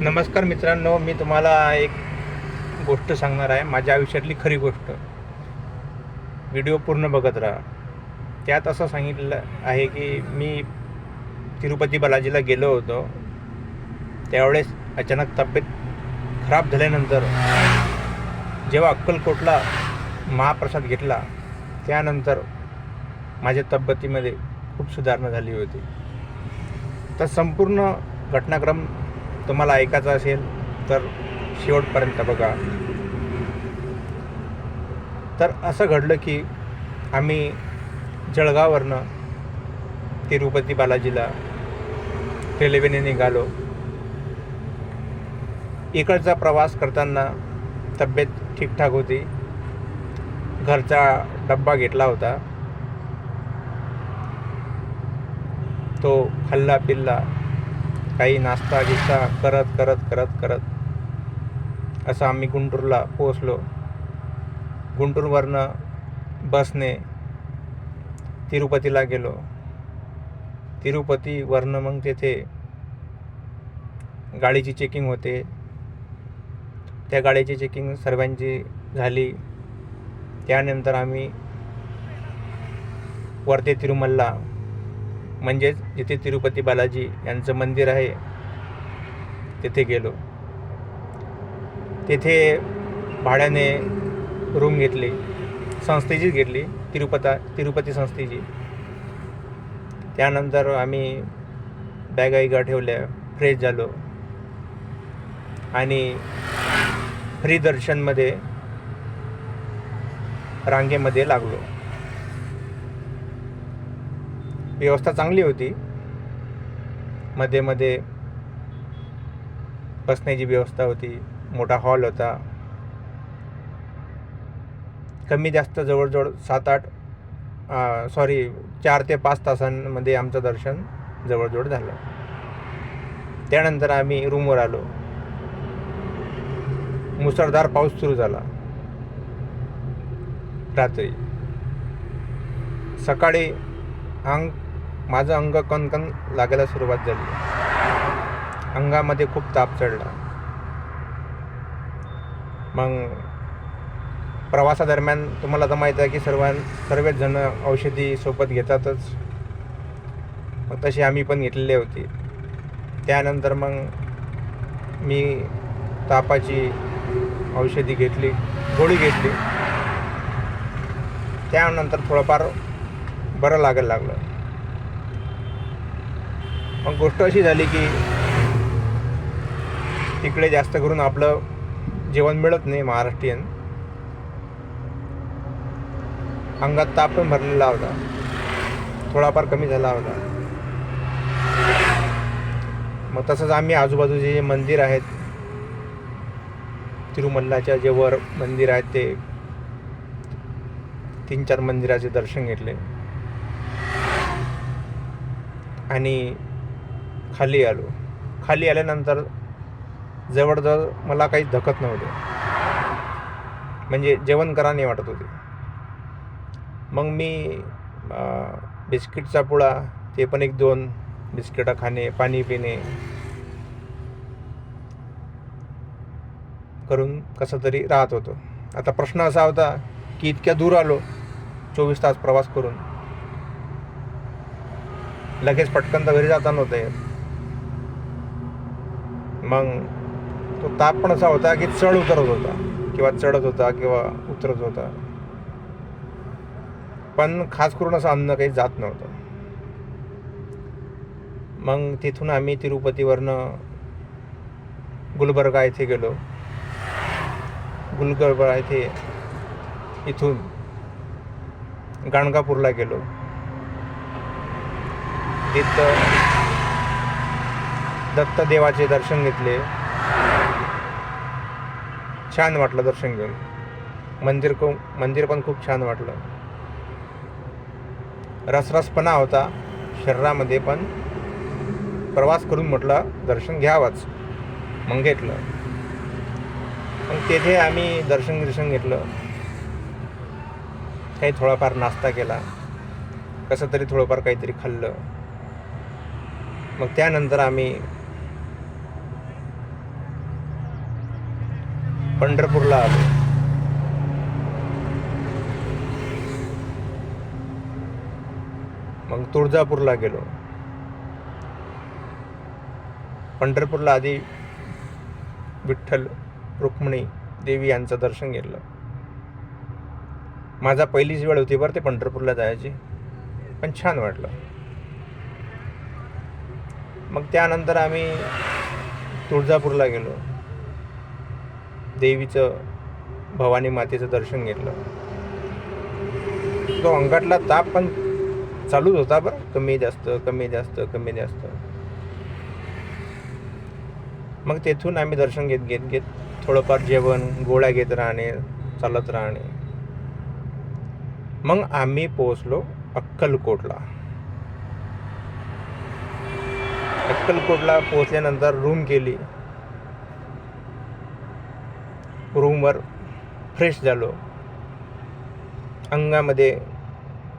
नमस्कार मित्रांनो मी तुम्हाला एक गोष्ट सांगणार आहे. माझ्या आयुष्यातली खरी गोष्ट. व्हिडिओ पूर्ण बघत राहा. त्यात असं सांगितलं आहे की मी तिरुपती बालाजीला गेलो होतो. त्यावेळेस अचानक तब्येत खराब झाल्यानंतर जेव्हा अक्कलकोटला महाप्रसाद घेतला त्यानंतर माझ्या तब्येतीमध्ये खूप सुधारणा झाली होती. तर संपूर्ण घटनाक्रम तुम्हाला ऐकायचं असेल तर शेवटपर्यंत बघा. तर असं घडलं की आम्ही जळगाववरनं तिरुपती बालाजीला रेल्वेने निघालो. इकडचा प्रवास करताना तब्येत ठीकठाक होती. घरचा डब्बा घेतला होता. तो खाल्ला पिल्ला काही नाश्ता गिस्ता करत करत करत करत. असं आम्ही गुंटूरला पोचलो गुंटूरवरनं बसने तिरुपतीला गेलो. तिरुपतीवरनं मग तेथे गाडीची चेकिंग होते. त्या गाडीची चेकिंग सर्वांची झाली. त्यानंतर आम्ही वरते तिरुमलला म्हणजेच जिथे तिरुपती बालाजी यांचं मंदिर आहे तिथे गेलो. तेथे भाड्याने रूम घेतली संस्थेचीच घेतली तिरुपता तिरुपती संस्थेची. त्यानंतर आम्ही बॅगा इगा ठेवल्या फ्रेश झालो. आणि फ्री दर्शनमध्ये रांगेमध्ये लागलो. व्यवस्था चांगली होती. मध्ये मध्ये बसण्याची व्यवस्था होती. मोठा हॉल होता. कमी जास्त जवळजवळ सात आठ सॉरी चार ते पाच तासांमध्ये आमचं दर्शन जवळजवळ झालं. त्यानंतर आम्ही रूमवर आलो. मुसळधार पाऊस सुरू झाला. रात्री. सकाळी अंग माझं अंग कणकण लागायला सुरुवात झाली. अंगामध्ये खूप ताप चढला. मग प्रवासादरम्यान तुम्हाला तर माहीत आहे की सर्वां सर्वच जण औषधी सोबत घेतातच. मग तशी आम्ही पण घेतलेली होती. त्यानंतर मग मी तापाची औषधी घेतली गोळी घेतली. त्यानंतर थोडंफार बरं लागायला लागलं. मग गोष्ट अशी झाली की तिकडे जास्त करून आपलं जेवण मिळत नाही महाराष्ट्रीयन. अंगात ताप पण भरलेला होता. थोडाफार कमी झाला होता. मग तसंच आम्ही आजूबाजूचे जे मंदिर आहेत तिरुमल्लाच्या जे वर मंदिर आहेत ते तीन चार मंदिराचे दर्शन घेतले. आणि खाली आलो. खाली आल्यानंतर जवळजवळ मला काही धकत नव्हते. म्हणजे जेवण करा नाही वाटत होते. मग मी बिस्किटचा पुडा ते पण एक दोन बिस्किटं खाणे पाणी पिणे. करून कसं तरी राहत होतो. आता प्रश्न असा होता की इतक्या दूर आलो चोवीस तास प्रवास करून. लगेच पटकन तर घरी जाता नव्हतं मग तो ताप पण असा होता की चढ उतरत होता किंवा चढत होता किंवा उतरत होता. पण खास करून असं अन्न काही जात नव्हतं. मग तिथून आम्ही तिरुपतीवरनं गुलबर्गा येथे गेलो. गुलबर्गा येथे इथून गाणगापूरला गेलो. तिथं दत्तदेवाचे दर्शन घेतले. छान वाटलं दर्शन घेऊन. मंदिर को मंदिर पण खूप छान वाटलं. रसरसपणा होता शरीरामध्ये पण प्रवास करून म्हटलं दर्शन घ्यावंच. मग घेतलं. मग तेथे आम्ही दर्शन दर्शन घेतलं. काही थोडाफार नाश्ता केला. कसं तरी थोडंफार काहीतरी खाल्लं. मग त्यानंतर आम्ही पंढरपूरला आलो. मग तुळजापूरला गेलो. पंढरपूरला आधी विठ्ठल रुक्मिणी देवी यांचं दर्शन घेतलं. माझा पहिलीच वेळ होती बरं ते पंढरपूरला जायची पण छान वाटलं. मग त्यानंतर आम्ही तुळजापूरला गेलो. देवीचं भवानी मातेचं दर्शन घेतलं. तो अंगातला ताप पण चालूच होता बरं. कमी जास्त कमी जास्त कमी जास्त. मग तेथून आम्ही दर्शन घेत घेत घेत थोडंफार जेवण गोळ्या घेत राहणे चालत राहणे. मग आम्ही पोहोचलो अक्कलकोटला. अक्कलकोटला पोहोचल्यानंतर रूम केली. रूमवर फ्रेश झालो. अंगामध्ये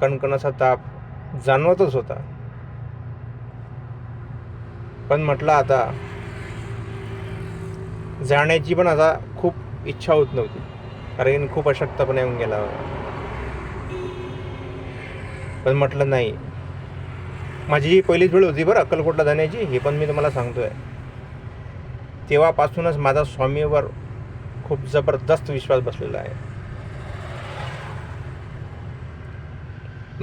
कणकणाचा ताप जाणवतच होता. पण म्हटलं आता जाण्याची पण आता खूप इच्छा होत नव्हती. कारण खूप अशक्तपणे येऊन गेला होता. पण म्हटलं नाही. माझी ही पहिलीच वेळ होती बरं अक्कलकोटला जाण्याची हे पण मी तुम्हाला सांगतोय. तेव्हापासूनच माझा स्वामीवर खूप जबरदस्त विश्वास बसलेला आहे.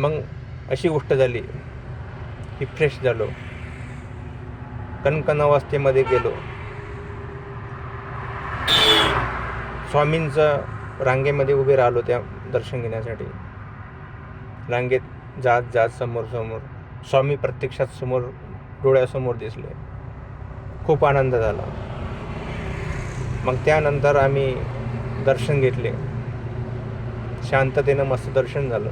मग अशी गोष्ट झाली की फ्रेश झालो. कणकणावस्थेमध्ये गेलो. स्वामींचं रांगेमध्ये उभे राहिलो त्या दर्शन घेण्यासाठी. रांगेत जात जात समोर समोर स्वामी प्रत्यक्षात समोर डोळ्यासमोर दिसले. खूप आनंद झाला. मग त्यानंतर आम्ही दर्शन घेतले. शांततेनं मस्त दर्शन झालं.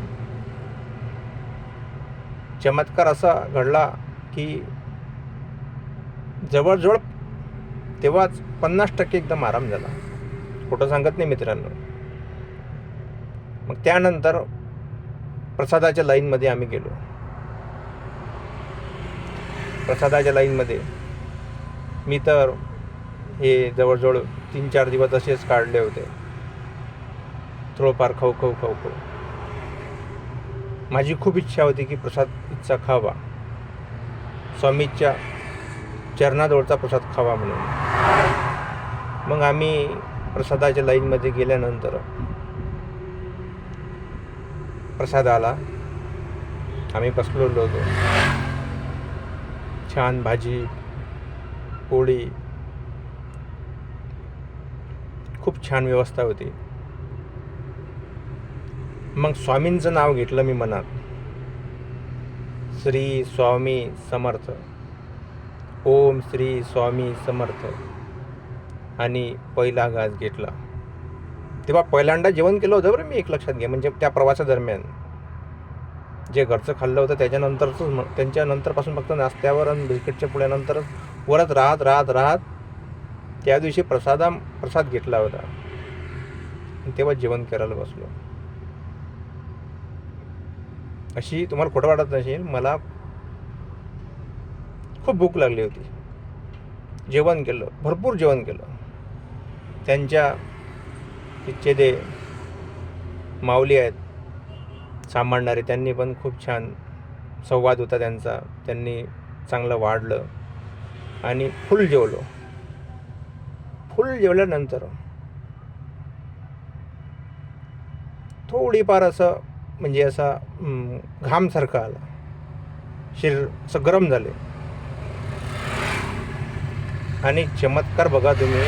चमत्कार असा घडला की जवळजवळ तेव्हाच पन्नास टक्के एकदम आराम झाला. खोटं सांगत नाही मित्रांनो. मग त्यानंतर प्रसादाच्या लाईनमध्ये आम्ही गेलो. प्रसादाच्या लाईनमध्ये मी तर हे जवळजवळ तीन चार दिवस असेच काढले होते. थोडंफार खाऊ खाऊ खाऊ खाऊ. माझी खूप इच्छा होती की प्रसाद इच्छा खावा. स्वामीच्या चरणाजवळचा प्रसाद खावा म्हणून. मग आम्ही प्रसादाच्या लाईनमध्ये गेल्यानंतर प्रसाद आला. आम्ही बसलेलो होतो. छान भाजी पोळी खूप छान व्यवस्था होती. मग स्वामींचं नाव घेतलं मी मनात. श्री स्वामी समर्थ. ओम श्री स्वामी समर्थ. आणि पहिला घास घेतला. तेव्हा पहिल्यांदा जेवण केलं होतं बरं मी एक लक्षात घे म्हणजे त्या प्रवासादरम्यान जे घरचं खाल्लं होतं त्याच्यानंतरच त्यांच्यानंतरपासून फक्त नाश्त्यावर आणि बिस्किटच्या पुढ्यानंतर वरत राहत राहत राहत त्या दिवशी प्रसादा प्रसाद घेतला होता. तेव्हा जेवण करायला बसलो. अशी तुम्हाला खोटं वाटत नसेल मला खूप भूक लागली होती. जेवण केलं भरपूर जेवण केलं. त्यांच्या तिथचे ते माऊली आहेत सांभाळणारे त्यांनी पण खूप छान संवाद होता त्यांचा. त्यांनी चांगलं वाढलं आणि फुल जेवलो. जेवल्यानंतर थोडीफार असं म्हणजे असा घामसारखा आला. शरीर असं गरम झाले. आणि चमत्कार बघा तुम्ही.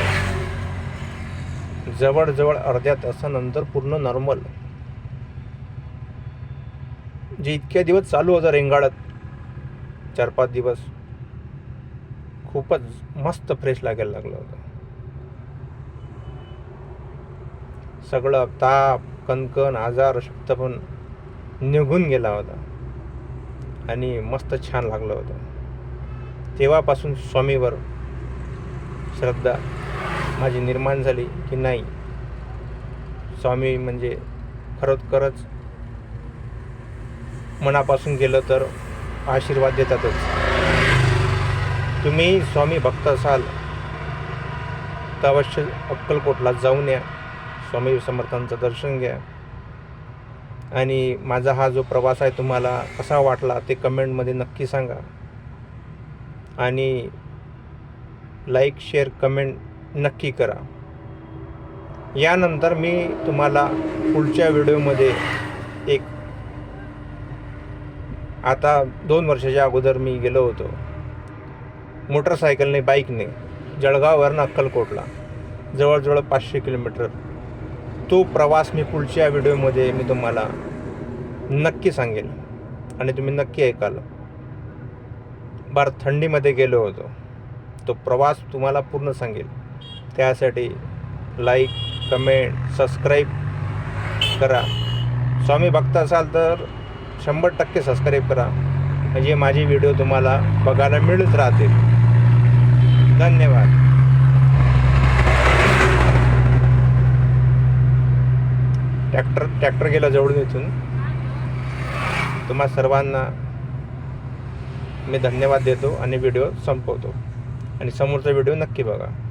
जवळजवळ अर्ध्या तासानंतर पूर्ण नॉर्मल जे इतक्या दिवस चालू होतं रेंगाळत चार पाच दिवस खूपच मस्त फ्रेश लागायला लागलं होतं. सगळं ताप कणकण आजार शक्त पण निघून गेला होता. आणि मस्त छान लागलं होतं. तेव्हापासून स्वामीवर श्रद्धा माझी निर्माण झाली की नाही? स्वामी म्हणजे खरोखरच मनापासून गेलं तर आशीर्वाद देतातच. तुम्ही स्वामी भक्त असाल तर अवश्य अक्कलकोटला जाऊन या. स्वामी समर्थांचं दर्शन घ्या. आणि माझा हा जो प्रवास आहे तुम्हाला कसा वाटला ते कमेंटमध्ये नक्की सांगा. आणि लाईक शेअर कमेंट नक्की करा. यानंतर मी तुम्हाला पुढच्या व्हिडिओमध्ये एक आता दोन वर्षाच्या अगोदर मी गेलो होतो. मोटरसायकलने बाईकने जळगाववरनं अक्कलकोटला जवळजवळ पाचशे किलोमीटर तो प्रवास मी पुढच्या व्हिडिओमध्ये मी तुम्हाला नक्की सांगेल. आणि तुम्ही नक्की ऐकाल. बार थंडीमध्ये गेलो होतो. तो प्रवास तुम्हाला पूर्ण सांगेल. त्यासाठी लाईक कमेंट सबस्क्राईब करा. स्वामी भक्त असाल तर शंभर टक्के सबस्क्राईब करा. म्हणजे माझे व्हिडिओ तुम्हाला बघायला मिळत राहतील. धन्यवाद. ट्रॅक्टर ट्रॅक्टर गेला जवळून इथून. तुम्हा सर्वांना मी धन्यवाद देतो आणि व्हिडिओ संपवतो. आणि समोरचा व्हिडिओ नक्की बघा.